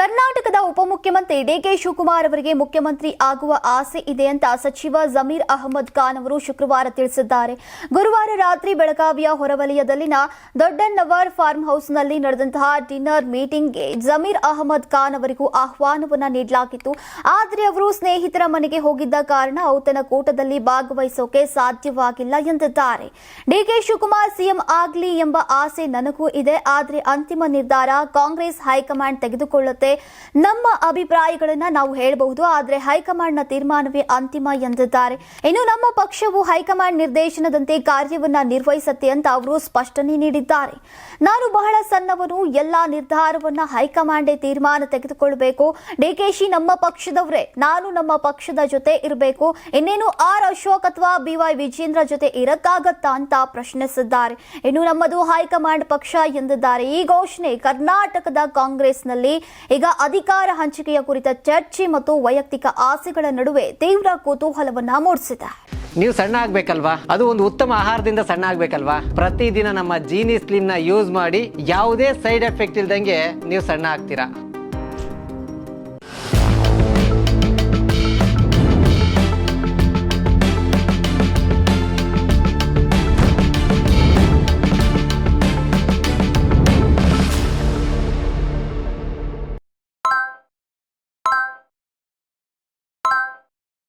ಕರ್ನಾಟಕದ ಉಪಮುಖ್ಯಮಂತ್ರಿ ಡಿಕೆ ಶಿವಕುಮಾರ್ ಅವರಿಗೆ ಮುಖ್ಯಮಂತ್ರಿ ಆಗುವ ಆಸೆ ಇದೆ ಅಂತ ಸಚಿವ ಜಮೀರ್ ಅಹಮದ್ ಖಾನ್ ಅವರು ಶುಕ್ರವಾರ ತಿಳಿಸಿದ್ದಾರೆ. ಗುರುವಾರ ರಾತ್ರಿ ಬೆಳಗಾವಿಯ ಹೊರವಲಯದಲ್ಲಿನ ದೊಡ್ಡನ್ನವರ್ ಫಾರ್ಮ್ ಹೌಸ್ನಲ್ಲಿ ನಡೆದಂತಹ ಡಿನ್ನರ್ ಮೀಟಿಂಗ್ಗೆ ಜಮೀರ್ ಅಹಮದ್ ಖಾನ್ ಅವರಿಗೂ ಆಹ್ವಾನವನ್ನು ನೀಡಲಾಗಿತ್ತು. ಆದರೆ ಅವರು ಸ್ನೇಹಿತರ ಮನೆಗೆ ಹೋಗಿದ್ದ ಕಾರಣ ಔತನ ಕೂಟದಲ್ಲಿ ಭಾಗವಹಿಸೋಕೆ ಸಾಧ್ಯವಾಗಿಲ್ಲ ಎಂದಿದ್ದಾರೆ. ಡಿಕೆ ಶಿವಕುಮಾರ್ ಸಿಎಂ ಆಗಲಿ ಎಂಬ ಆಸೆ ನನಗೂ ಇದೆ. ಆದರೆ ಅಂತಿಮ ನಿರ್ಧಾರ ಕಾಂಗ್ರೆಸ್ ಹೈಕಮಾಂಡ್ ತೆಗೆದುಕೊಳ್ಳುತ್ತೆ ನಮ್ಮ ಅಭಿಪ್ರಾಯಗಳನ್ನ ನಾವು ಹೇಳಬಹುದು, ಆದರೆ ಹೈಕಮಾಂಡ್ನ ತೀರ್ಮಾನವೇ ಅಂತಿಮ ಎಂದಿದ್ದಾರೆ. ಇನ್ನು ನಮ್ಮ ಪಕ್ಷವು ಹೈಕಮಾಂಡ್ ನಿರ್ದೇಶನದಂತೆ ಕಾರ್ಯವನ್ನ ನಿರ್ವಹಿಸುತ್ತೆ ಅಂತ ಅವರು ಸ್ಪಷ್ಟನೆ ನೀಡಿದ್ದಾರೆ. ನಾನು ಬಹಳ ಸಣ್ಣವನು, ಎಲ್ಲಾ ನಿರ್ಧಾರವನ್ನ ಹೈಕಮಾಂಡೇ ತೀರ್ಮಾನ ತೆಗೆದುಕೊಳ್ಳಬೇಕು ಡಿಕೆಶಿ ನಮ್ಮ ಪಕ್ಷದವರೇ, ನಾನು ನಮ್ಮ ಪಕ್ಷದ ಜೊತೆ ಇರಬೇಕು. ಇನ್ನೇನು ಆರ್ ಅಶೋಕ್ ಅಥವಾ ಬಿವೈ ವಿಜೇಂದ್ರ ಜೊತೆ ಇರಕ್ಕಾಗತ್ತಾ ಅಂತ ಪ್ರಶ್ನಿಸಿದ್ದಾರೆ. ಇನ್ನು ನಮ್ಮದು ಹೈಕಮಾಂಡ್ ಪಕ್ಷ ಎಂದಿದ್ದಾರೆ. ಈ ಘೋಷಣೆ ಕರ್ನಾಟಕದ ಕಾಂಗ್ರೆಸ್ನಲ್ಲಿ ಈಗ ಅಧಿಕಾರ ಹಂಚಿಕೆಯ ಕುರಿತ ಚರ್ಚೆ ಮತ್ತು ವೈಯಕ್ತಿಕ ಆಸೆಗಳ ನಡುವೆ ತೀವ್ರ ಕುತೂಹಲವನ್ನ ಮೂಡಿಸಿದೆ. ನೀವು ಸಣ್ಣ ಆಗ್ಬೇಕಲ್ವಾ? ಅದು ಒಂದು ಉತ್ತಮ ಆಹಾರದಿಂದ ಸಣ್ಣ ಆಗ್ಬೇಕಲ್ವಾ? ಪ್ರತಿದಿನ ನಮ್ಮ ಜೀನಿ ಸ್ಲಿಮ್ನ ಯೂಸ್ ಮಾಡಿ ಯಾವುದೇ ಸೈಡ್ ಎಫೆಕ್ಟ್ ಇಲ್ದಂಗೆ ನೀವು ಸಣ್ಣ ಆಗ್ತೀರಾ?